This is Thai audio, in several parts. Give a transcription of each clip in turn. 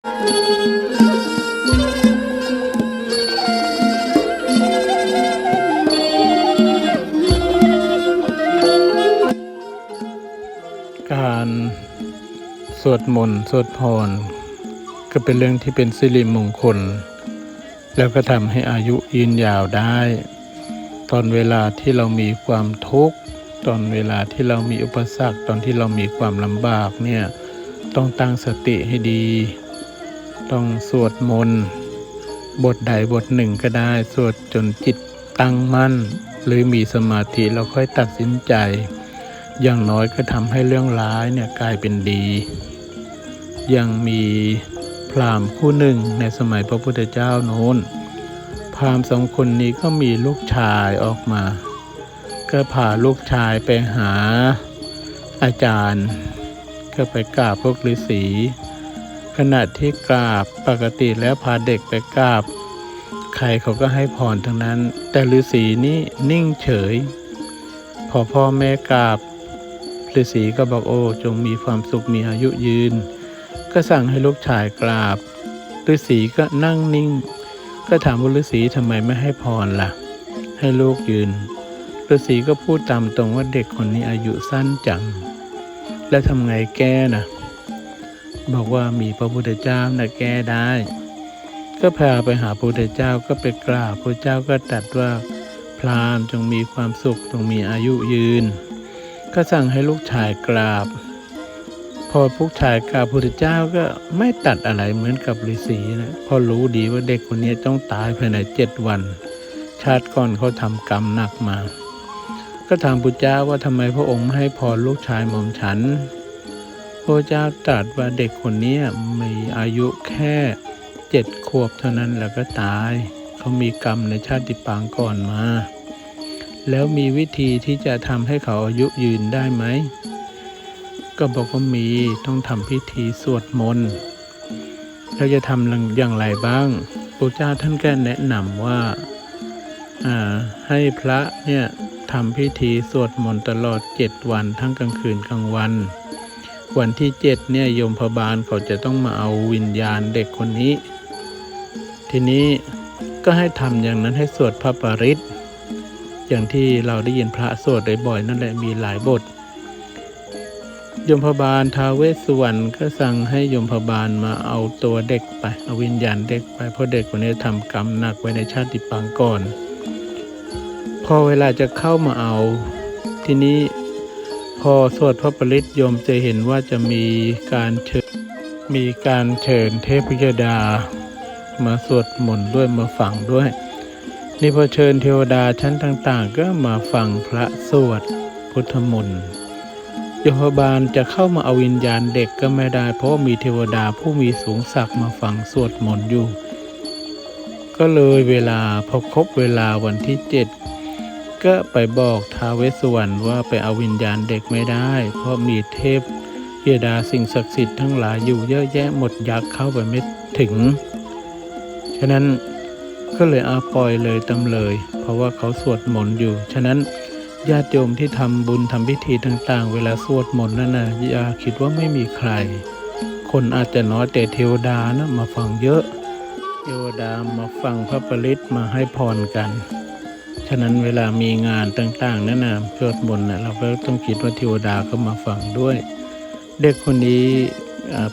การสวดมนต์สวดพร ก็เป็นเรื่องที่เป็นสิริมงคล แล้วก็ทำให้อายุยืนยาวได้ ตอนเวลาที่เรามีความทุกข์ ตอนเวลาที่เรามีอุปสรรค ตอนที่เรามีความลำบากเนี่ย ต้องตั้งสติให้ดี ต้องสวดมนต์บทใดบทหนึ่งก็ได้ สวดจนจิตตั้งมั่น หรือมีสมาธิเราค่อยตัดสินใจ อย่างน้อยก็ทำให้เรื่องร้ายเนี่ยกลายเป็นดี ยังมีพราหมณ์คู่หนึ่งในสมัยพระพุทธเจ้าโน้น พราหมณ์สองคนนี้ก็มีลูกชายออกมา ก็พาลูกชายไปหาอาจารย์ ก็ไปกราบพวกฤาษี ขณะที่กราบปกติแล้วพาเด็กไปกราบ ใครเขาก็ให้พรทั้งนั้น แต่ฤาษีนี่นิ่งเฉย พอพ่อแม่กราบฤาษีก็บอกโอ้จงมีความสุขมีอายุยืน ก็สั่งให้ลูกชายกราบฤาษีก็นั่งนิ่ง ก็ถามว่าฤาษีทำไมไม่ให้พรล่ะ ให้ลูกยืนฤาษีก็พูดตามตรงว่าเด็กคนนี้อายุสั้นจัง แล้วทำไงแก้นะ บอกว่ามีพระพุทธเจ้านะแก้ได้ ก็พาไปหาพระพุทธเจ้าก็ไปกราบพระเจ้าก็ตรัสว่าพราหมณ์จงมีความสุขจงมีอายุยืน ก็สั่งให้ลูกชายกราบ พอลูกชายกราบพระพุทธเจ้าก็ไม่ตัดอะไรเหมือนกับฤาษีนะพอรู้ดีว่าเด็กคนนี้ต้องตายภายในเจ็ดวัน ชาติก่อนเขาทำกรรมหนักมา ก็ถามพุทธเจ้าว่าทำไมพระองค์ไม่ให้พรลูกชายหม่อมฉัน พระเจ้าตรัสว่าเด็กคนนี้มีอายุแค่เจ็ดขวบเท่านั้นแล้วก็ตาย เขามีกรรมในชาติปางก่อนมา แล้วมีวิธีที่จะทำให้เขาอายุยืนได้ไหม ก็บอกว่ามีต้องทำพิธีสวดมนต์แล้วจะทำอย่างไรบ้างพระเจ้าท่านก็แนะนำว่าอ่าให้พระเนี่ยทำพิธีสวดมนต์ตลอดเจ็ดวันทั้งกลางคืนกลางวัน วันที่เจ็ดเนี่ยโยมพบาลเขาจะต้องมาเอาวิญญาณเด็กคนนี้ ทีนี้ก็ให้ทำอย่างนั้นให้สวดพระปริตอย่างที่เราได้ยินพระสวดบ่อยๆนั่นแหละมีหลายบทยมพบาลท้าเวสวรรณก็สั่งให้ยมพบาลมาเอาตัวเด็กไปเอาวิญญาณเด็กไปเพราะเด็กคนนี้ทำกรรมหนักไว้ในชาติปางก่อน พอเวลาจะเข้ามาเอา ทีนี้ พอสวดพระปริตโยมจะเห็นว่าจะมีการเชิญมีการเชิญเทพยดา มาสวดมนต์ด้วยมาฟังด้วย นี่พอเชิญเทวดาชั้นต่าง ๆ ก็มาฟังพระสวดพุทธมนต์โยมบาลจะเข้ามาเอาวิญญาณเด็กก็ไม่ได้ เพราะมีเทวดาผู้มีสูงศักดิ์มาฟังสวดมนต์อยู่ ก็เลยเวลาพอครบเวลาวันที่เจ็ด ก็ไปบอกท้าวเวสสุวรรณว่าไปเอาวิญญาณเด็กไม่ได้ เพราะมีเทพเยดาสิ่งศักดิ์สิทธิ์ทั้งหลายอยู่เยอะแยะหมดยักษ์เข้าไปไม่ถึง ฉะนั้นก็เลยอาปล่อยเลยตำเลย เพราะว่าเขาสวดมนต์อยู่ ฉะนั้นญาติโยมที่ทำบุญทำพิธีต่าง ๆ เวลาสวดมนต์นั่นนะอย่าคิดว่าไม่มีใคร คนอาจจะน้อยแต่เทวดานะมาฟังเยอะ เทวดามาฟังพระปริตมาให้พรกัน ฉะนั้นเวลามีงานต่างๆนั่นนะสวดมนต์นะเราก็ต้องคิดว่าเทวดาก็มาฟังด้วย เด็กคนนี้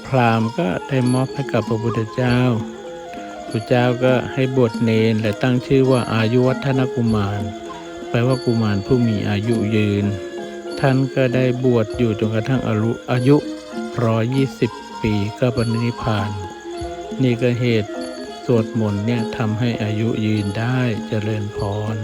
พราหมณ์ก็ได้มอบให้กับพระพุทธเจ้าพระเจ้าก็ให้บวชเนนและตั้งชื่อว่าอายุวัฒนกุมาร แปลว่ากุมารผู้มีอายุยืน ท่านก็ได้บวชอยู่จนกระทั่งอายุอายุร้อยี่สิบปีก็ปรินิพพาน นี่ก็เหตุสวดมนต์เนี่ยทำให้อายุยืนได้เจริญพร